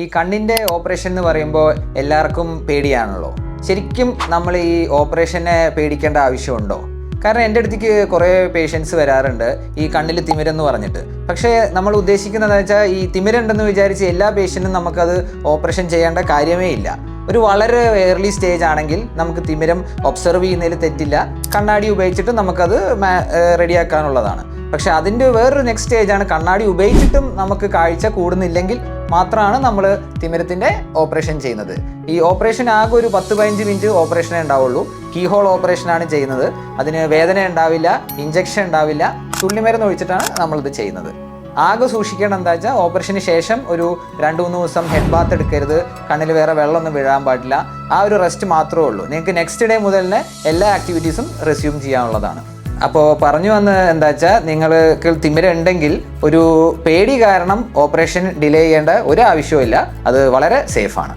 ഈ കണ്ണിന്റെ ഓപ്പറേഷൻ എന്ന് പറയുമ്പോൾ എല്ലാവർക്കും പേടിയാണല്ലോ. ശരിക്കും നമ്മൾ ഈ ഓപ്പറേഷനെ പേടിക്കേണ്ട ആവശ്യമുണ്ടോ? കാരണം എന്റെ അടുത്തേക്ക് കുറേ പേഷ്യൻസ് വരാറുണ്ട് ഈ കണ്ണിൽ തിമിരെന്ന് പറഞ്ഞിട്ട്. പക്ഷേ നമ്മൾ ഉദ്ദേശിക്കുന്നത് വെച്ചാൽ ഈ തിമിരുണ്ടെന്ന് വിചാരിച്ച് എല്ലാ പേഷ്യന്റും നമുക്കത് ഓപ്പറേഷൻ ചെയ്യേണ്ട കാര്യമേ ഇല്ല. ഒരു വളരെ ഏർലി സ്റ്റേജ് ആണെങ്കിൽ നമുക്ക് തിമിരം ഒബ്സർവ് ചെയ്യുന്നതിൽ തെറ്റില്ല. കണ്ണാടി ഉപയോഗിച്ചിട്ട് നമുക്കത് റെഡിയാക്കാനുള്ളതാണ്. പക്ഷേ അതിന്റെ വേറൊരു നെക്സ്റ്റ് സ്റ്റേജാണ് കണ്ണാടി ഉപയോഗിച്ചിട്ടും നമുക്ക് കാഴ്ച കൂടുന്നില്ലെങ്കിൽ മാത്രമാണ് നമ്മൾ തിമിരത്തിന്റെ ഓപ്പറേഷൻ ചെയ്യുന്നത്. ഈ ഓപ്പറേഷൻ ആകെ ഒരു പത്ത് പതിനഞ്ച് മിനിറ്റ് ഓപ്പറേഷനേ ഉണ്ടാവുള്ളൂ. കീഹോൾ ഓപ്പറേഷനാണ് ചെയ്യുന്നത്. അതിന് വേദന ഉണ്ടാവില്ല ഇഞ്ചക്ഷൻ ഉണ്ടാവില്ല തുള്ളിമരുന്ന് ഒഴിച്ചിട്ടാണ് നമ്മളിത് ചെയ്യുന്നത്. ആകെ സൂക്ഷിക്കേണ്ട എന്താ വെച്ചാൽ ഓപ്പറേഷന് ശേഷം ഒരു രണ്ട് മൂന്ന് ദിവസം ഹെഡ് ബാത്ത് എടുക്കരുത് കണ്ണിൽ വേറെ വെള്ളമൊന്നും വീഴാൻ പാടില്ല. ആ ഒരു റെസ്റ്റ് മാത്രമേ ഉള്ളൂ. നിങ്ങൾക്ക് നെക്സ്റ്റ് ഡേ മുതൽ എല്ലാ ആക്ടിവിറ്റീസും റെസ്യൂം ചെയ്യാനുള്ളതാണ്. അപ്പോൾ പറഞ്ഞു വന്ന് എന്താ വെച്ചാൽ നിങ്ങൾക്ക് തിമിര ഉണ്ടെങ്കിൽ ഒരു പേടി കാരണം ഓപ്പറേഷൻ ഡിലേ ചെയ്യേണ്ട ഒരു ആവശ്യവുമില്ല. അത് വളരെ സേഫാണ്.